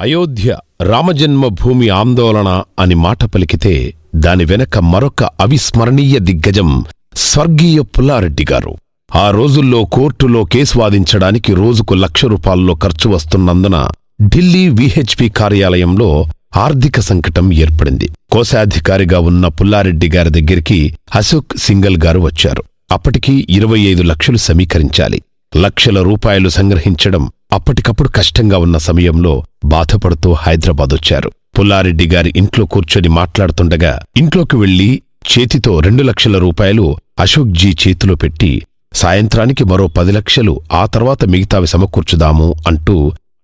అయోధ్య రామజన్మభూమి ఆందోళన అని మాట పలికితే దాని వెనక మరొక అవిస్మరణీయ దిగ్గజం స్వర్గీయ పుల్లారెడ్డి గారు. ఆ రోజుల్లో కోర్టులో కేసు వాదించడానికి రోజుకు లక్ష రూపాయల్లో ఖర్చు వస్తున్నందున ఢిల్లీ విహెచ్పి కార్యాలయంలో ఆర్థిక సంకటం ఏర్పడింది. కోశాధికారిగా ఉన్న పుల్లారెడ్డి గారి దగ్గరికి అశోక్ సింగల్ గారు వచ్చారు. అప్పటికి ఇరవై ఐదు లక్షలు సమీకరించాలి. లక్షల రూపాయలు సంగ్రహించడం అప్పటికప్పుడు కష్టంగా ఉన్న సమయంలో బాధపడుతూ హైదరాబాదొచ్చారు పుల్లారెడ్డి గారి ఇంట్లో కూర్చొని మాట్లాడుతుండగా ఇంట్లోకి వెళ్ళి చేతితో రెండు లక్షల రూపాయలు అశోక్జీ చేతిలో పెట్టి సాయంత్రానికి మరో పది లక్షలు ఆ తర్వాత మిగతావి సమకూర్చుదాము అంటూ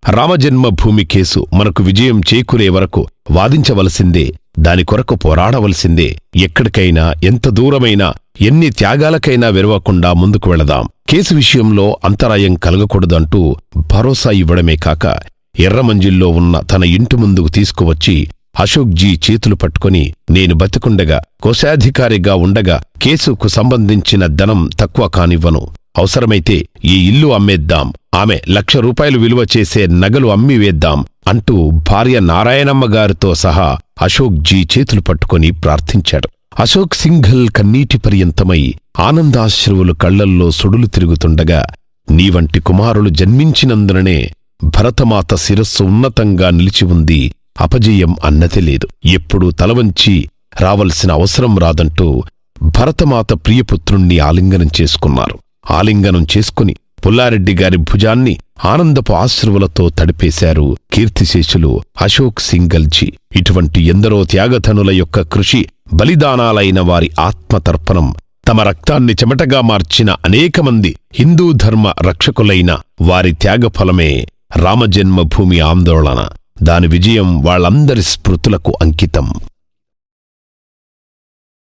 రామజన్మభూమి కేసు మనకు విజయం చేకూరే వరకు వాదించవలసిందే దాని కొరకు పోరాడవలసిందే ఎక్కడికైనా ఎంత దూరమైనా ఎన్ని త్యాగాలకైనా విరవకుండా ముందుకు వెళదాం. కేసు విషయంలో అంతరాయం కలగకూడదంటూ భరోసా ఇవ్వడమే కాక ఎర్రమంజిల్లో ఉన్న తన ఇంటి ముందుకు తీసుకువచ్చి అశోక్జీ చేతులు పట్టుకుని నేను బతికుండగా కోశాధికారిగా ఉండగా కేసుకు సంబంధించిన ధనం తక్కువ కానివ్వను. అవసరమైతే ఈ ఇల్లు అమ్మేద్దాం. ఆమె లక్ష రూపాయలు విలువ చేసే నగలు అమ్మివేద్దాం. అంటూ భార్య నారాయణమ్మ గారితో సహా అశోక్ జీ చేతులు పట్టుకుని ప్రార్థించాడు. అశోక్ సింఘల్ కన్నీటి పర్యంతమై ఆనందాశ్రువులు కళ్ళల్లో సుడులు తిరుగుతుండగా నీవంటి కుమారులు జన్మించినందుననే భరతమాత శిరస్సు ఉన్నతంగా నిలిచి ఉంది. అపజయం అన్నది లేదు. ఎప్పుడూ తలవంచి రావలసిన అవసరం రాదంటూ భరతమాత ప్రియపుత్రుణ్ణి ఆలింగనం చేసుకున్నారు. ఆలింగనం చేసుకుని పుల్లారెడ్డి గారి భుజాన్ని ఆనందపు ఆశ్రువులతో తడిపేశారు కీర్తిశేషులు అశోక్ సింగల్జీ. ఇటువంటి ఎందరో త్యాగధనుల యొక్క కృషి బలిదానాలైన వారి ఆత్మతర్పణం తమ రక్తాన్ని చెమటగా మార్చిన అనేకమంది హిందూ ధర్మ రక్షకులైన వారి త్యాగఫలమే రామజన్మభూమి ఆందోళన. దాని విజయం వాళ్ళందరి స్మృతులకు అంకితం.